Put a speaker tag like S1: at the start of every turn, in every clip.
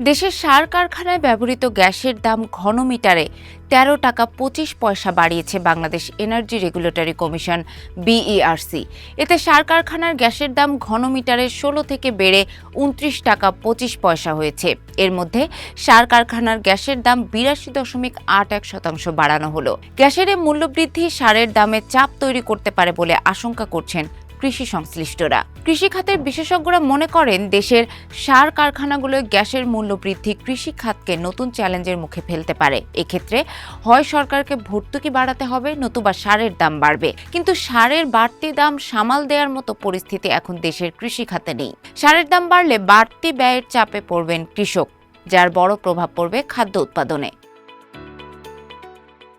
S1: দেশের সার কারখানায় ব্যবহৃত গ্যাসের দাম ঘনমিটারে তেরো টাকা পঁচিশ পয়সা বাড়িয়েছে Bangladesh Energy Regulatory Commission BERC এতে সার কারখানার গ্যাসের দাম ঘনমিটারে ষোলো থেকে বেড়ে উনত্রিশ টাকা পঁচিশ পয়সা হয়েছে। এর মধ্যে সার কারখানার গ্যাসের দাম বিরাশি দশমিক আট এক শতাংশ বাড়ানো হলো। গ্যাসের মূল্যবৃদ্ধি সারের দামে চাপ তৈরি করতে পারে বলে আশঙ্কা করছেন কৃষি সংশ্লিষ্টরা। কৃষি খাতের বিশেষজ্ঞরা মনে করেন, দেশের সার কারখানাগুলোয় গ্যাসের মূল্য বৃদ্ধি কৃষি খাতকে নতুন চ্যালেঞ্জের মুখে ফেলতে পারে। এক্ষেত্রে হয় সরকারকে ভর্তুকি বাড়াতে হবে, নতুবা সারের দাম বাড়বে। কিন্তু সারের বাড়তি দাম সামাল দেওয়ার মতো পরিস্থিতি এখন দেশের কৃষি খাতে নেই। সারের দাম বাড়লে বাড়তি ব্যয়ের চাপে পড়বেন কৃষক, যার বড় প্রভাব পড়বে খাদ্য উৎপাদনে।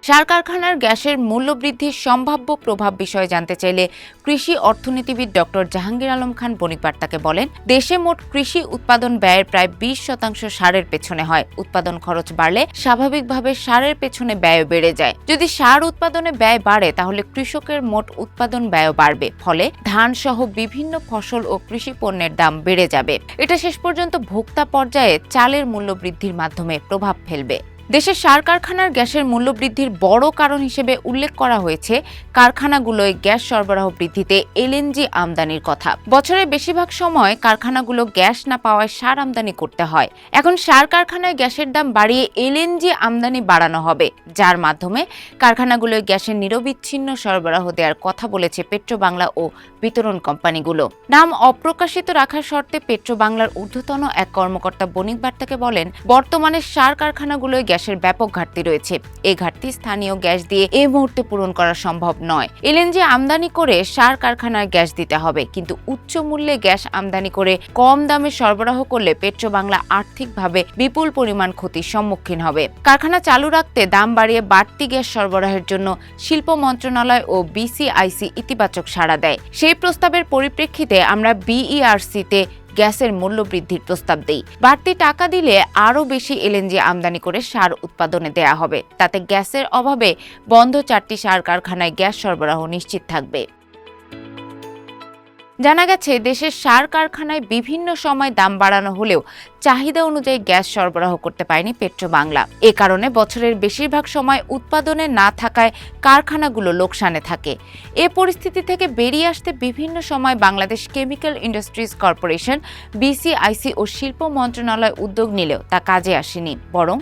S1: সার কারখানার গ্যাসের মূল্য বৃদ্ধির সম্ভাব্য প্রভাব বিষয়ে জানতে চাইলে কৃষি অর্থনীতিবিদ ডক্টর জাহাঙ্গীর আলম খান বণিক বার্তাকে বলেন, দেশে মোট কৃষি উৎপাদন ব্যয়ের প্রায় বিশ শতাংশ সারের পেছনে হয়। উৎপাদন খরচ বাড়লে স্বাভাবিকভাবে সারের পেছনে ব্যয় বেড়ে যায়। যদি সার উৎপাদনে ব্যয় বাড়ে, তাহলে কৃষকের মোট উৎপাদন ব্যয় বাড়বে। ফলে ধান সহ বিভিন্ন ফসল ও কৃষি পণ্যের দাম বেড়ে যাবে। এটা শেষ পর্যন্ত ভোক্তা পর্যায়ে চালের মূল্য বৃদ্ধির মাধ্যমে প্রভাব ফেলবে। দেশের সার কারখানার গ্যাসের মূল্য বৃদ্ধির বড় কারণ হিসেবে উল্লেখ করা হয়েছে কারখানাগুলোয় গ্যাস সরবরাহ বৃদ্ধিতে এলএনজি আমদানির কথা। বছরের বেশিরভাগ সময় কারখানাগুলো গ্যাস না পাওয়ায় সার আমদানি করতে হয়। এখন সার কারখানায় গ্যাসের দাম বাড়িয়ে এলএনজি আমদানি বাড়ানো হবে, যার মাধ্যমে কারখানাগুলোয় গ্যাসের নিরবিচ্ছিন্ন সরবরাহ দেওয়ার কথা বলেছে পেট্রো বাংলা ও বিতরণ কোম্পানিগুলো। নাম অপ্রকাশিত রাখার শর্তে পেট্রো বাংলার ঊর্ধ্বতন এক কর্মকর্তা বণিক বার্তাকে বলেন, বর্তমানে সার কারখানাগুলোয় গ্যাসের ব্যাপক ঘাটতি রয়েছে। এই ঘাটতি স্থানীয় গ্যাস দিয়ে এই মুহূর্তে পূরণ করা সম্ভব নয়। এলএনজি আমদানি করে সার কারখানায় গ্যাস দিতে হবে, কিন্তু উচ্চ মূল্যে গ্যাস আমদানি করে কম দামে সরবরাহ করলে পেট্রো বাংলা আর্থিকভাবে বিপুল পরিমাণ ক্ষতির সম্মুখীন হবে। কারখানা চালু রাখতে দাম বাড়িয়ে বাড়তি গ্যাস সরবরাহের জন্য শিল্প মন্ত্রণালয় ও বিসিআইসি ইতিবাচক সাড়া দেয়। সেই প্রস্তাবের পরিপ্রেক্ষিতে আমরা বিইআরসিতে গ্যাসের মূল্য বৃদ্ধির প্রস্তাব দেই। বাড়তি টাকা দিলে আরও বেশি এলএনজি আমদানি করে সার উৎপাদনে দেয়া হবে। তাতে গ্যাসের অভাবে বন্ধ চারটি সার কারখানায় গ্যাস সরবরাহ নিশ্চিত থাকবে। জানা গেছে, দেশের সার কারখানায় বিভিন্ন সময় দাম বাড়ানো হলেও চাহিদা অনুযায়ী গ্যাস সরবরাহ করতে পারেনি পেট্রো বাংলা এ কারণে বছরের বেশিরভাগ সময় উৎপাদনে না থাকায় কারখানাগুলো লোকসানে থাকে। এ পরিস্থিতি থেকে বেরিয়ে আসতে বিভিন্ন সময় Bangladesh Chemical Industries Corporation, BCIC ও শিল্প মন্ত্রণালয় উদ্যোগ নিলেও তা কাজে আসেনি। বরং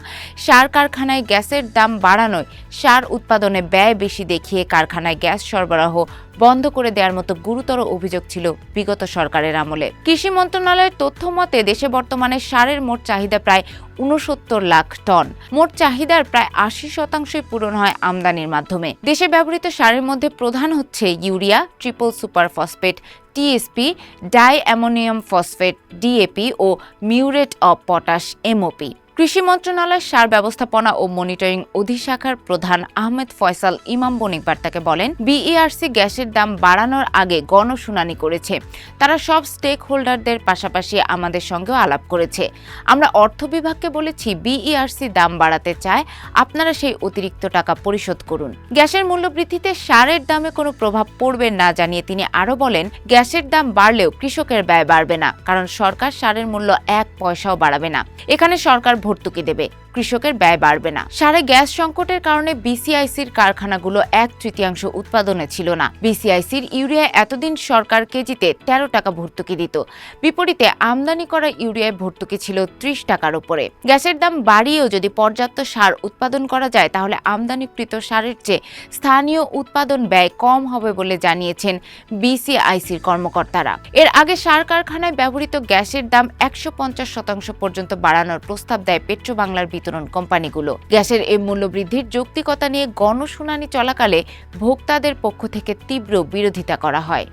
S1: সার কারখানায় গ্যাসের দাম বাড়ানোয় সার উৎপাদনে ব্যয় বেশি দেখিয়ে কারখানায় গ্যাস সরবরাহ বন্ধ করে দেওয়ার মতো গুরুতর অভিযোগ ছিল বিগত সরকারের আমলে। কৃষি মন্ত্রণালয়ের তথ্য মতে দেশে বর্তমানে সারের মোট চাহিদা প্রায় উনসত্তর লাখ টন। মোট চাহিদার প্রায় আশি শতাংশই পূরণ হয় আমদানির মাধ্যমে। দেশে ব্যবহৃত সারের মধ্যে প্রধান হচ্ছে urea, triple super phosphate, TSP, di ammonium phosphate, DAP O muriate of potash, MOP. কৃষি মন্ত্রণালয়ের সার ব্যবস্থাপনা ও মনিটরিং অধিশাখার প্রধান আহমেদ ফয়সাল ইমাম বণিক বার্তাকে বলেন, বিইআরসি গ্যাসের দাম বাড়ানোর আগে গণশুনানি করেছে। তারা সব স্টেক হোল্ডারদের পাশাপাশি আমাদের সঙ্গেও আলাপ করেছে। আমরা অর্থ বিভাগকে বলেছি, বিইআরসি দাম বাড়াতে চায়। আপনারা সেই অতিরিক্ত টাকা পরিশোধ করুন। গ্যাসের মূল্য বৃদ্ধিতে সারের দামে কোনো প্রভাব পড়বে না জানিয়ে তিনি আরও বলেন, গ্যাসের দাম বাড়লেও কৃষকের ব্যয় বাড়বে না। কারণ সরকার সারের মূল্য এক পয়সাও বাড়াবে না। এখানে সরকার ভর্তুকি দেবে। কৃষকের ব্যয় বাড়বে না। সারে গ্যাস সংকটের কারণে বিসিআইসির কারখানাগুলো এক তৃতীয়াংশ উৎপাদনে ছিল না। বিসিআইসির ইউরিয়া এতদিন সরকার কেজিতে তেরো টাকা ভর্তুকি দিত। বিপরীতে আমদানি করা ইউরিয়ায় ভর্তুকি ছিল ত্রিশ টাকার উপরে গ্যাসের দাম বাড়িয়েও যদি পর্যাপ্ত সার উৎপাদন করা যায়, তাহলে আমদানিকৃত সারের চেয়ে স্থানীয় উৎপাদন ব্যয় কম হবে বলে জানিয়েছেন বিসিআইসির কর্মকর্তারা। এর আগে সার কারখানায় ব্যবহৃত গ্যাসের দাম একশো পঞ্চাশ শতাংশ পর্যন্ত বাড়ানোর প্রস্তাব দেয় পেট্রো বাংলার বিতরণ কোম্পানিগুলো। গ্যাসের এই মূল্য বৃদ্ধির যৌক্তিকতা নিয়ে গণশুনানি চলাকালে ভোক্তাদের পক্ষ থেকে তীব্র বিরোধিতা করা হয়।